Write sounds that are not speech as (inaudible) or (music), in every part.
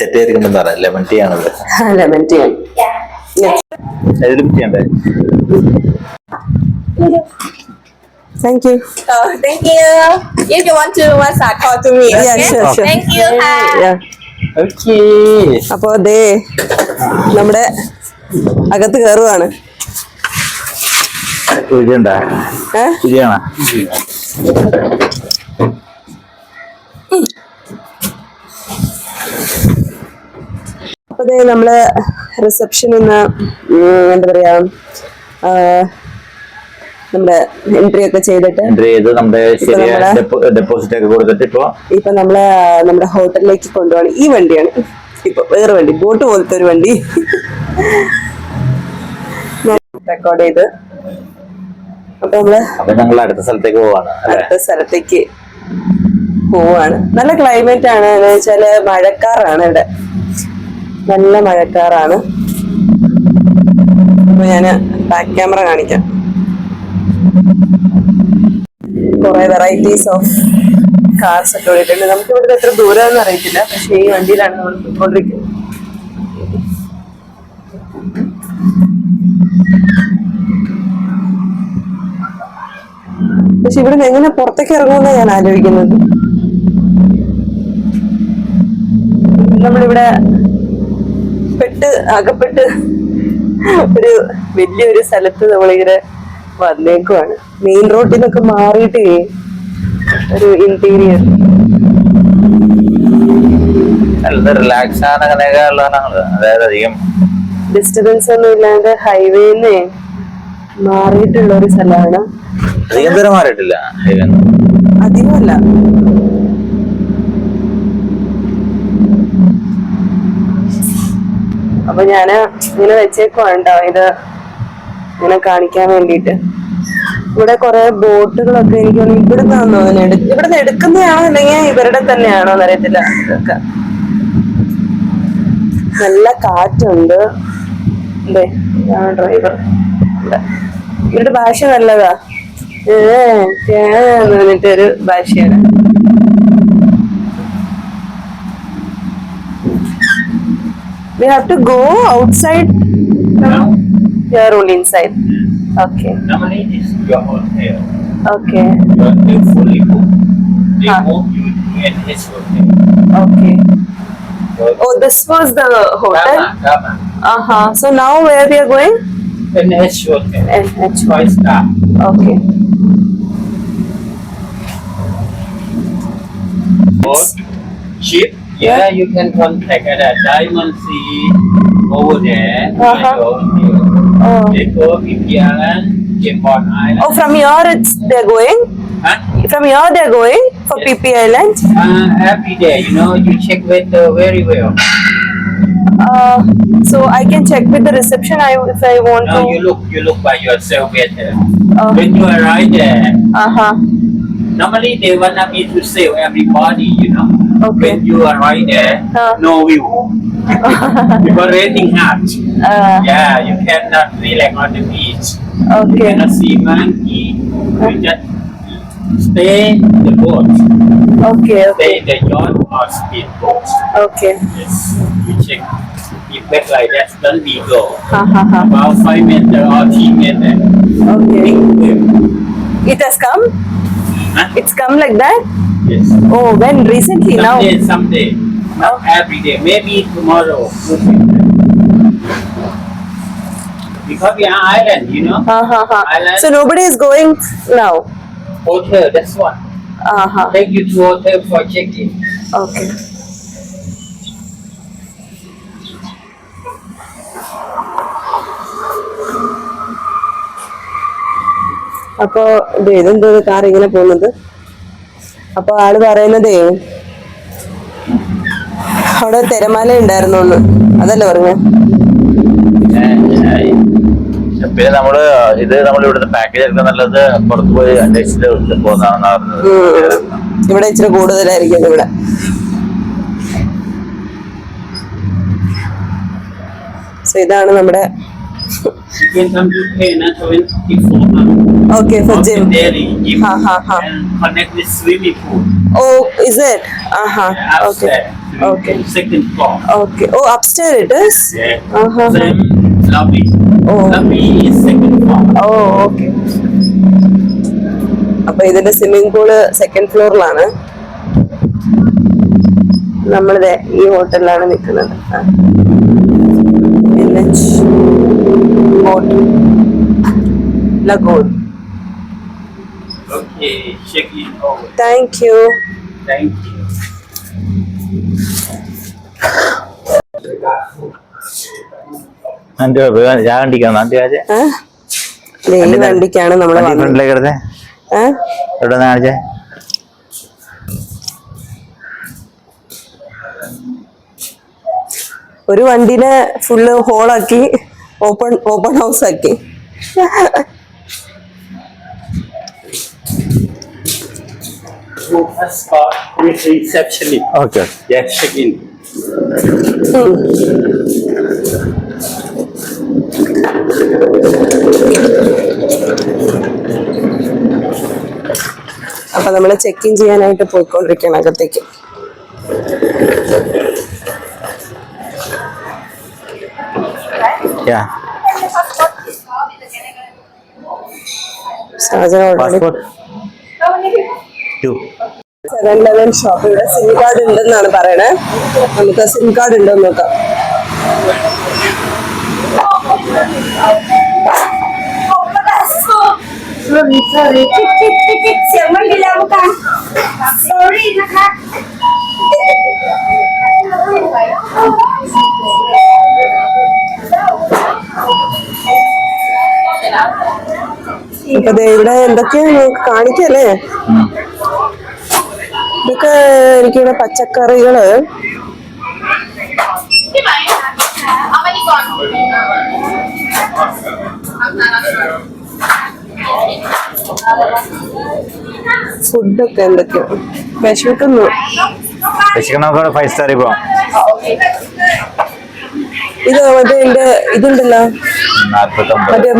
തെറ്റായിരിക്കും പറയാം lemon tea ആണത് lemon tea ഇതിലും ചെയ്യണ്ടേ thank you Oh, thank you. If you want to massage, call to me. Yeah, Okay. sure, sure. Thank you. Hi. Okay അപ്പൊ ദേ നമ്മുടെ അകത്ത് കയറുവാണ് രുചിയുണ്ടാ രുചിയാണോ നമ്മൾ റിസപ്ഷനിൽ നിന്ന് എന്താ പറയാ നമ്മുടെ എൻട്രി ഒക്കെ ചെയ്തിട്ട് എൻട്രി ചെയ്ത് നമ്മുടെ ഡെപ്പോസിറ്റ് ഒക്കെ കൊടുത്തിട്ട് ഇപ്പൊ ഇപ്പൊ നമ്മൾ നമ്മുടെ ഹോട്ടലിലേക്ക് കൊണ്ടുപോകണം. ഈ വണ്ടിയാണ്. ഇപ്പൊ വേറെ വണ്ടി ബോട്ട് പോലത്തെ ഒരു വണ്ടി. റെക്കോർഡ് ചെയ്ത്. അപ്പൊ നമ്മൾ അപ്പൊ ഞങ്ങൾ അടുത്ത സ്ഥലത്തേക്ക് പോവാണ് അടുത്ത സ്ഥലത്തേക്ക് പോവാണ്. നല്ല ക്ലൈമറ്റ് ആണ്. എന്ന് വെച്ചാൽ മഴക്കാറാണ് ഇവിടെ. നല്ല മഴക്കാറാണ്. അപ്പൊ ഞാൻ ബാക്ക് ക്യാമറ കാണിക്കാം. കുറെ വെറൈറ്റീസ് ഓഫ് കാർസ് ഒക്കെ ഓടിയിട്ടുണ്ട്. നമുക്ക് ഇവിടുത്തെ എത്ര ദൂരം അറിയത്തില്ല. പക്ഷെ ഈ വണ്ടിയിലാണ് നമ്മൾ പോയിക്കൊണ്ടിരിക്കുന്നത്. പക്ഷെ ഇവിടുന്ന് എങ്ങനെ പുറത്തേക്ക് ഇറങ്ങുമെന്നാണ് ഞാൻ ആലോചിക്കുന്നത്. നമ്മളിവിടെ പെട്ട് അകപ്പെട്ട് ഒരു വലിയൊരു സ്ഥലത്ത് നമ്മളിങ്ങനെ വന്നേക്കുവാണ്. മെയിൻ റോഡിൽ നിന്നൊക്കെ മാറിയിട്ട് ഒരു ഇന്റീരിയർ നല്ല റിലാക്സ് ആണ് അങ്ങനെയൊക്കെ ഉള്ളതാണ്. അതായത് അധികം ഡിസ്റ്റർബൻസ് ഒന്നും ഇല്ലാണ്ട് ഹൈവേന്ന് മാറിയിട്ടുള്ള ഒരു സ്ഥലമാണ്. അധികം അല്ല മാറിയിട്ടില്ല. അധികമല്ല. അപ്പൊ ഞാൻ ഇങ്ങനെ വെച്ചേക്കുവാണ്ടോ ഇത് ഇങ്ങനെ കാണിക്കാൻ വേണ്ടിട്ട് ഇവിടെ കുറെ ബോട്ടുകളൊക്കെ എനിക്ക് തോന്നുന്നു ഇവിടുന്ന് തോന്നുന്നു. ഇവിടുന്ന് എടുക്കുന്നതാണോ അല്ലെങ്കിൽ ഇവരുടെ തന്നെയാണോ എന്നറിയത്തില്ല. ഇതൊക്കെ. നല്ല കാറ്റുണ്ട്. അതെ ഡ്രൈവർ. ഇവരുടെ ഭാഷ നല്ലതാ. ഏ, പറഞ്ഞിട്ടൊരു ഭാഷയാണ്. We have to go outside. No, We are only inside. Okay. normally is your hotel. Okay. But they fully. They Huh. you NH hotel. Okay. Oh, this was the hotel. Kama. Uh huh. So now where we are going? NH hotel. NH. Five star. Okay. Boat, ship. Yeah, you can contact at a Diamond Sea over there. Uh-huh. Oh. They go India Island, Island. Oh, from here it's they're going. Huh? From here they're going for Yes. PP Island. Uh, every day, you know, you check with uh, very well. Uh, so I can check with the reception. I if I want Now to. you look, you look by yourself better. Uh When you arrive there, huh. Normally they wanna me to save everybody, you know. Okay. When you arrive there, Huh. no view. (laughs) because raining hard. Uh, Yeah, you cannot relax on the beach. You okay. cannot see monkey. You just stay in the boat. Okay. Stay Okay. in the yacht or speedboat. Okay. Yes. You check. If back like that, then we go. Ha ha ha. About five meter or three meter. Okay. It has come. Huh? It's come like that. Yes. Oh, when recently now. Someday, someday. Not every day. Maybe tomorrow. Because we are island, you know. Ha ha ha. Island. So nobody is going now. Hotel, that's what. Uh huh. Take you to hotel for check-in. Okay. അപ്പൊ ഇത് ഇതെന്തോ car ഇങ്ങനെ പോകുന്നത്. അപ്പൊ ആൾ പറയുന്നതേ അവിടെ തിരമാല ഉണ്ടായിരുന്നു അതല്ലേ പറഞ്ഞ? പിന്നെ നമ്മൾ ഇത് നമ്മൾ ഇവിടുത്തെ പാക്കേജ് എടുക്കാൻ നല്ലത് പുറത്ത് പോയി അന്വേഷിച്ചിട്ട് പോകുന്നതാണെന്ന് പറഞ്ഞത്. ഇവിടെ ഇച്ചിരി കൂടുതലായിരിക്കും ഇവിടെ. സോ ഇതാണ് നമ്മുടെ Okay, for gym. dairy, gym, Ha, ha, ha. and connect with swimming pool. Oh, is it? Uh-huh. Okay. Upstairs, swimming Okay. pool, second floor. Okay. Oh, upstairs it is? Yeah. Uh-huh. Same lobby. Oh. Lobby is second floor. Oh okay അപ്പൊ ഇതിന്റെ swimming pool second ഫ്ലോറിലാണ് നമ്മളിത് ഈ ഹോട്ടലിലാണ് നിൽക്കുന്നത് ലഗോൺ Okay, check in over. Thank you Thank you. എന്റെ ഞാൻ കണ്ടിരിക്കണം? നാട്ടി കാഴ്ച ഈ വണ്ടിക്കാണ് നമ്മൾ ഫ്രണ്ടിലേക്ക് എടുത്തേ? എവിടെ കാണിച്ചേ? ഒരു വണ്ടിനെ ഫുള്ള് ഹോളാക്കി ഓപ്പൺ ഓപ്പൺ ഹൗസ് ആക്കി. First spot with receptionist. Okay Yes, check in. അപ്പൊ നമ്മൾ ചെക്ക് ഇൻ ചെയ്യാനായിട്ട് പോയിക്കൊണ്ടിരിക്കണം അകത്തേക്ക്. Yeah Sajana already passport to seven eleven shop ഇവിടെ സിം കാർഡ് ഉണ്ടെന്നാണ് പറയണേ. നമുക്ക് സിം കാർഡ് ഉണ്ടോ എന്ന് നോക്കാം. ഇവിടെ എന്തൊക്കെയാ? കാണിക്കല്ലേ? എനിക്കിവിടെ പച്ചക്കറികൾ. ഫുഡൊക്കെ എന്തൊക്കെയോ? വിശക്കുന്നു. വിശക്കുന്ന ഫൈവ് സ്റ്റാറിൽ പോവാം ഇത് മറ്റേ എന്റെ ഇതുണ്ടല്ലോ. മറ്റേ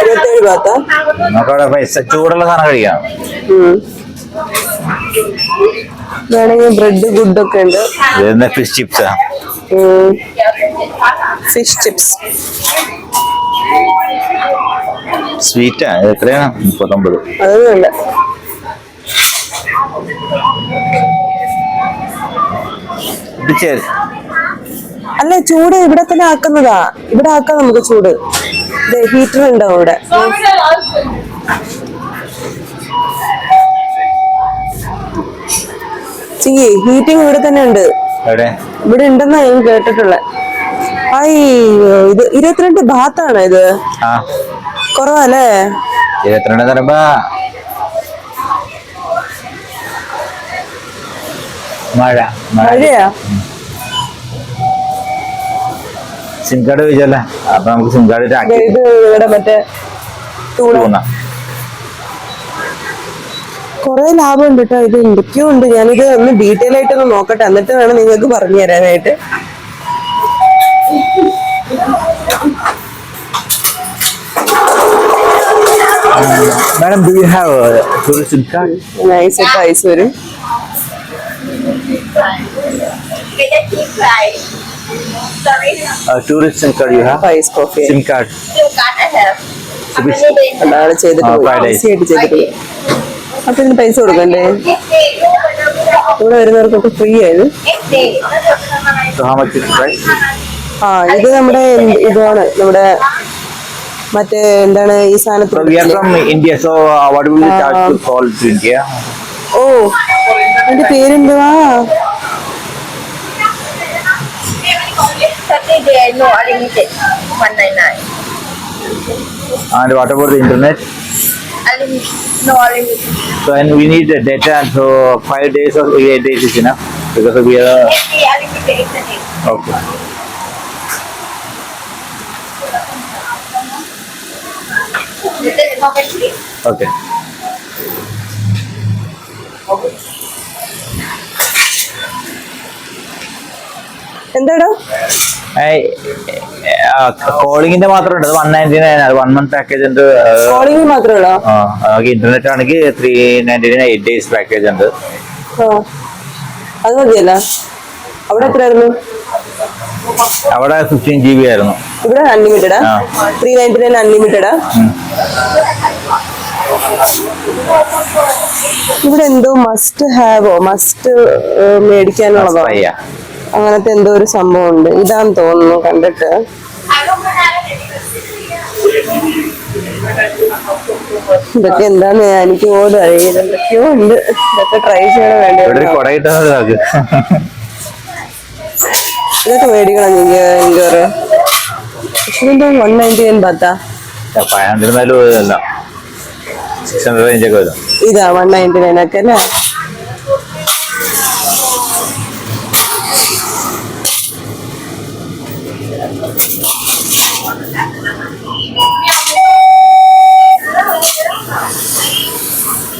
ഇരുപത്തേഴ് ഭാഗത്താ നമുക്ക് അവിടെ പൈസ ചൂടുള്ള സാധനം കഴിക്കാം. വേണമെങ്കിൽ ബ്രെഡ് ഗുഡൊക്കെ ഉണ്ട്. ഇത് ഫിഷ് ചിപ്സാ ഫിഷ് ചിപ്സ് സ്വീറ്റാ എത്രയാണ്? മുപ്പത്തൊമ്പത്. അതൊന്നുമില്ല അല്ല ചൂട് ഇവിടെ തന്നെ ആക്കുന്നതാ. ഇവിടെ ആക്കാം നമുക്ക് ചൂട്. ഹീറ്റർ ഉണ്ടാവും അവിടെ. ചെയ്യേ ഹീറ്റിംഗ് ഇവിടെ തന്നെ ഉണ്ട്. ഇവിടെ ഉണ്ടെന്നാ ഞാൻ കേട്ടിട്ടുള്ളത് അയ്യോ ഇത് ഇരുപത്തിരണ്ട് ഭാഗത്താണ് ഇത്. കുറവല്ലേ? ഇരുപത്തിരണ്ട് തരുമ്പോ മഴ. മഴ. മഴയാ? സിം കാർഡ് ചോദിച്ചല്ലേ അപ്പൊ നമുക്ക് സിം കാർഡ് ഇത് ഇവിടെ മറ്റേ തൂണ കുറെ ലാഭമുണ്ട് കേട്ടോ ഇത് എന്തൊക്കെയോ ഉണ്ട്. ഞാനിത് ഒന്ന് ഡീറ്റെയിൽ ആയിട്ട് ഒന്ന് നോക്കട്ടെ. എന്നിട്ട് വേണം നിങ്ങൾക്ക് പറഞ്ഞു തരാനായിട്ട്. Madam do you have tourist card nice ആയിട്ട് ഐസ് വരും. Sorry. Tourist SIM card you have ice coffee SIM card still got I have. അതാണ് ചെയ്തിട്ട് പോയി. ആയിട്ട് ചെയ്തിട്ട് അപ്പൊ ഇതിന് പൈസ കൊടുക്കണ്ടേ? ഇവിടെ വരുന്നവർക്കൊക്കെ ഫ്രീ ആയത് next day So how much is the price? ആ ഇത് നമ്മുടെ ഇതാണ് നമ്മുടെ മറ്റേ എന്താണ് ഈ സാധനത്തിന് from India, so thirty day no unlimited one nine nine And what about the internet? unlimited no unlimited So and we need the data, so five days or eight days is enough because we are next day unlimited internet okay. Is it comment please? Okay. എന്താടോ കോളിങ്ങിന്റെ മാത്രം ഉള്ളൂ. One ninety nine one month package ഉണ്ട്. Calling മാത്രമേ ഉള്ളോ? Internet ആണെങ്കിൽ three ninety nine eight days package ഉണ്ട് അത് മതിയല്ലോ. അവിടെ എത്രയായിരുന്നു? അവിടെ ഫിഫ്റ്റീൻ ജി ബി ആയിരുന്നു. ഇവിടെ unlimited. Three ninety nine unlimited ഇവിടെ എന്തോ മസ്റ്റ് ഹാവോ മസ്റ്റ് മേടിക്കാനുള്ളതോ. അങ്ങനത്തെ എന്തോ ഒരു സംഭവം ഉണ്ട് ഇതാന്ന് തോന്നുന്നു കണ്ടിട്ട്. ഇതൊക്കെ എന്താന്ന് എനിക്ക് പോലും അറിയില്ല. എന്തൊക്കെയോ ഉണ്ട്. ഇതൊക്കെ ട്രൈ ചെയ്യണം വേണ്ടി ഇതാക്ക്. മേടിക്കണം എനിക്ക് എനിക്ക് വൺ നയന്റി നയൻ പത്താ? ഇതാ വൺ നയന്റി നയൻ ഒക്കെ അല്ലേ?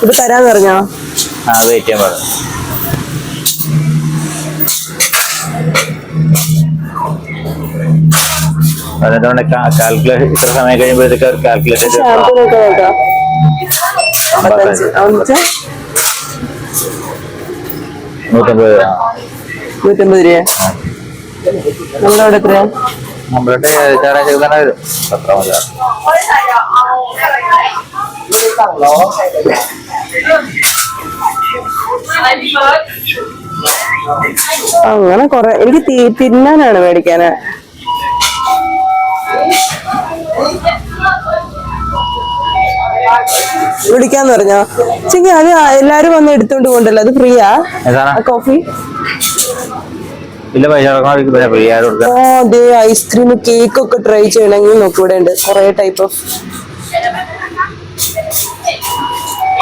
ഇത് തരാന്ന് പറഞ്ഞോ ആ വെയിറ്റ് ചെയ്യാൻ പറഞ്ഞു കാൽക്കുലേഷൻ ഇത്ര സമയം കഴിയുമ്പോഴത്തേക്ക് കാൽക്കുലേഷൻ ഷാമ്പൂനൊക്കെ നോക്കാം. അമ്പത്തഞ്ച്. അഞ്ച് നൂറ്റമ്പത് ആ. നൂറ്റമ്പത് രൂപ നമ്മുടെ അവിടെ എത്രയാ? നമ്മളുടെ വരും. പത്ര മതി അങ്ങനെ കൊറേ എനിക്ക് തീ തിന്നാനാണ് മേടിക്കാന്. വിളിക്കാന്ന് പറഞ്ഞോ? ചെങ്കി അത് എല്ലാരും വന്ന് എടുത്തോണ്ട് പോണ്ടല്ലോ അത് ഫ്രീയാ? കോഫി? ഓ അതെ ഐസ്ക്രീം കേക്ക് ഒക്കെ ട്രൈ ചെയ്യണമെങ്കിൽ നോക്കി ഇവിടെ ഉണ്ട്. കൊറേ ടൈപ്പ് ഓഫ്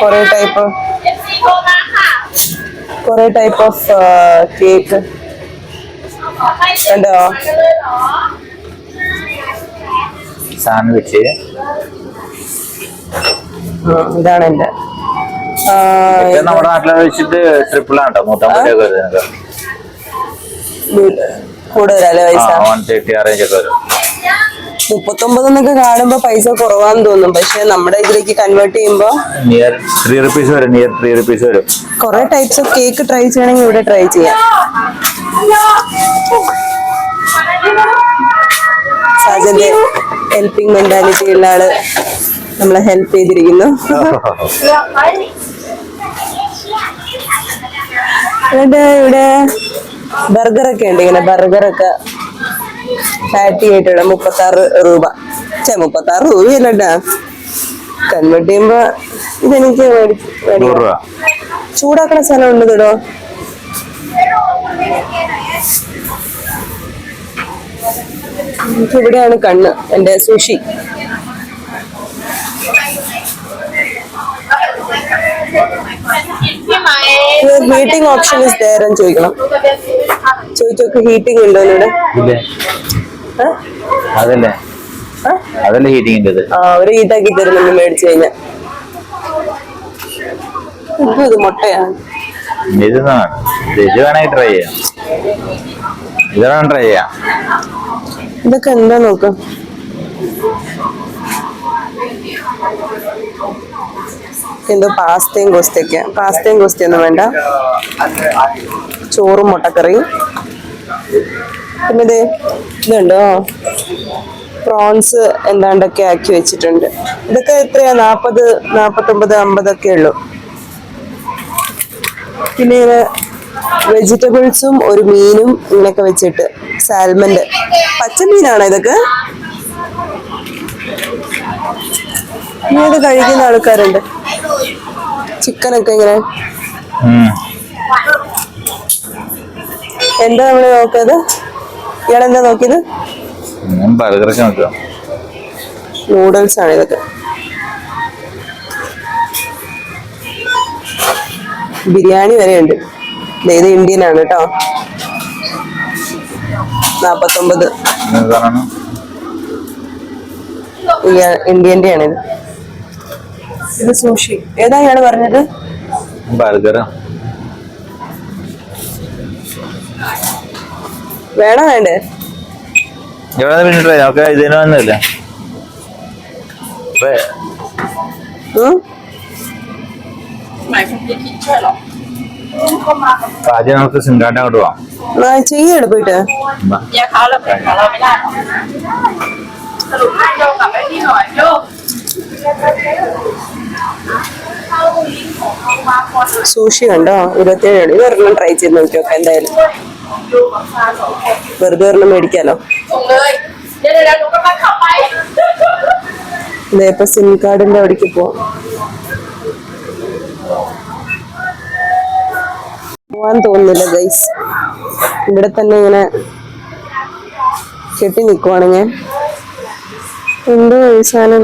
കൊറേ ടൈപ്പ് ഓഫ് കൊറേ ടൈപ്പ് ഓഫ് കേക്ക് ഉണ്ടോ? സാൻഡ്വിച്ച്. ഇതാണ് എന്റെ നമ്മുടെ നാട്ടിലെ വെച്ചിട്ട് ട്രിപ്പിൾ ആണ് നൂറ്റമ്പത് രൂപ കൂടുതലല്ലേ പൈസ? വൺ തേർട്ടി ആ റേഞ്ച് ഒക്കെ വരും. മുപ്പത്തൊമ്പത് എന്നൊക്കെ കാണുമ്പോ പൈസ കുറവാന്ന് തോന്നും. പക്ഷെ നമ്മുടെ ഇതിലേക്ക് കൺവേർട്ട് ചെയ്യുമ്പോ നിയർ ത്രീ റുപ്പീസ് വരും നിയർ ത്രീ റുപ്പീസ് വരും. കുറെ ടൈപ്സ് ഓഫ് കേക്ക് ട്രൈ ചെയ്യണമെങ്കിൽ ഇവിടെ ട്രൈ ചെയ്യാം. സാജന്റെ ഹെൽപ്പിംഗ് മെന്റാലിറ്റി ഉള്ള ആൾ നമ്മളെ ഹെൽപ്പ് ചെയ്തിരിക്കുന്നു. ഇവിടെ ബർഗർ ഒക്കെ ഉണ്ട് ഇങ്ങനെ ബർഗർ ഒക്കെ. പാറ്റി ആയിട്ടാണ് മുപ്പത്തി ആറ് രൂപ ചേ മുപ്പത്തി ആറ് രൂപ കേട്ടാ കൺവേർട്ട് ചെയ്യുമ്പോ ഇതെനിക്ക് ചൂടാക്കണ സ്ഥലം ഉണ്ട് കേട്ടോ എനിക്ക് ഇവിടെയാണ് കണ്ണ് എന്റെ sushi. Heating option is there എന്ന് ചോദിക്കണം. ചോദിച്ചോക്ക് ഹീറ്റിംഗ് ഉണ്ടോ ഇവിടെ? അതല്ലേ? അതല്ലേ ഹീറ്റിംഗിന്റെ ഇത് ആ ഒരു ഹീറ്റാക്കി തരും നമ്മൾ മേടിച്ചു കഴിഞ്ഞാൽ ഇത് മുട്ടയാണ്. വേണമെങ്കിൽ ട്രൈ ചെയ്യാം. ട്രൈ ചെയ്യാം. ഇതൊക്കെ എന്താ നോക്ക്? എന്തോ പാസ്തയും കോസ്തയൊക്കെ പാസ്തയും കോസ്തയൊന്നും വേണ്ട. ചോറും മുട്ടക്കറിയും. പിന്നെ ദേ ഇതുണ്ടോ? പ്രോൺസ് എന്താണ്ടൊക്കെ ആക്കി വെച്ചിട്ടുണ്ട്. ഇതൊക്കെ എത്രയാ? നാപ്പത് നാപ്പത്തൊമ്പത് അമ്പതൊക്കെ ഉള്ളൂ. പിന്നെ വെജിറ്റബിൾസും ഒരു മീനും ഇങ്ങനെയൊക്കെ വെച്ചിട്ട് സാൽമന്റെ പച്ചമീനാണോ ഇതൊക്കെ? ഇങ്ങനെ കഴിക്കുന്ന ആൾക്കാരുണ്ട്. ചിക്കനൊക്കെ ഇങ്ങനെ. എന്താ നമ്മൾ നോക്കിയത് ഇയാളെന്താ നോക്കിയത്? നൂഡിൽസ് ആണ് ഇതൊക്കെ. ബിരിയാണി വരെ ഉണ്ട് ഇത് ഇന്ത്യൻ ആണ് കേട്ടോ. നാപ്പത്തൊമ്പത്. ഇന്ത്യന്റെ ആണ് ഇത് ഇത് സൂഷി. ഏതാ ഇയാൾ പറഞ്ഞത്? ബർഗർ വേണം വേണ്ടേ? ഇവിടെ അങ്ങോട്ട് പോയിട്ട്? സൂഷി കണ്ടോ ഇരുപത്തിയേഴ് ഇത് ഒരെണ്ണം ട്രൈ ചെയ്ത് നോക്കി എന്തായാലും. വെറുതെ ഒരെണ്ണം മേടിക്കാലോ? ഇപ്പൊ സിം കാർഡിന്റെ അവിടേക്ക് പോവാൻ തോന്നുന്നില്ല ഗൈസ് ഇവിടെ തന്നെ ഇങ്ങനെ കെട്ടി നിക്കുവാണ് ഞാൻ. എന്തോ ഏശാനും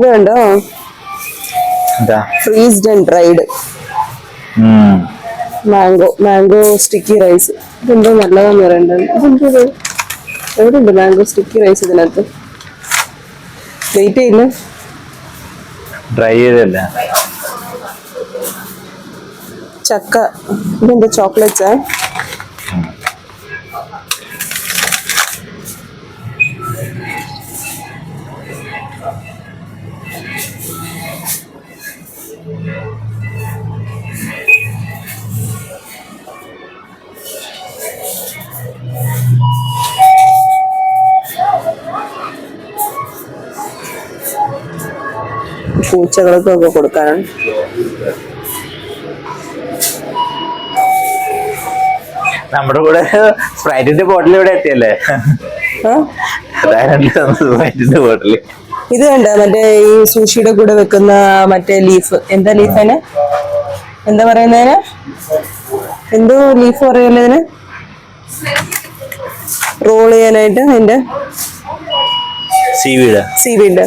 ഇത് കണ്ടോ freezed and dried. Mango mango sticky rice ഇതെന്തോ നല്ലതാന്ന് പറയണ്ടത് ഇതെന്തത് എവിടെ ഉണ്ട് മാംഗോ സ്റ്റിക്കി റൈസ് ഇതിനകത്ത്? വെയിറ്റ് ചെയ്യില്ല ഡ്രൈ ചെയ്തല്ല ചക്ക. ഇതെന്താ ചോക്ലേറ്റ്സാ പൂച്ചകൾക്കൊക്കെ കൊടുക്കാനാണ് നമ്മുടെ കൂടെ സ്പ്രൈറ്റിന്റെ ബോട്ടിൽ ഇവിടെ എത്തിയല്ലേ? സ്പ്രൈറ്റിന്റെ ബോട്ടിൽ ഇത് കണ്ട മറ്റേ ഈ സൂഷിയുടെ കൂടെ വെക്കുന്ന മറ്റേ ലീഫ് എന്താ ലീഫ് അതിന് എന്താ പറയുന്നതിന്? എന്തോ ലീഫ് പറയുമല്ലോ ഇതിന് റോൾ ചെയ്യാനായിട്ട് അതിന്റെ സീവീഡ് സീവീഡ്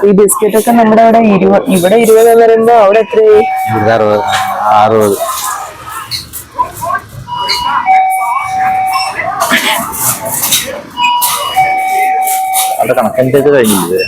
ഈ ബിസ്ക്കറ്റ് ഒക്കെ നമ്മുടെ അവിടെ ഇരുപത് ഇവിടെ ഇരുപത് പറയുമ്പോ അവിടെ എത്രയായി അവിടെ കണക്കനുസരിച്ച് കഴിഞ്ഞില്ലേ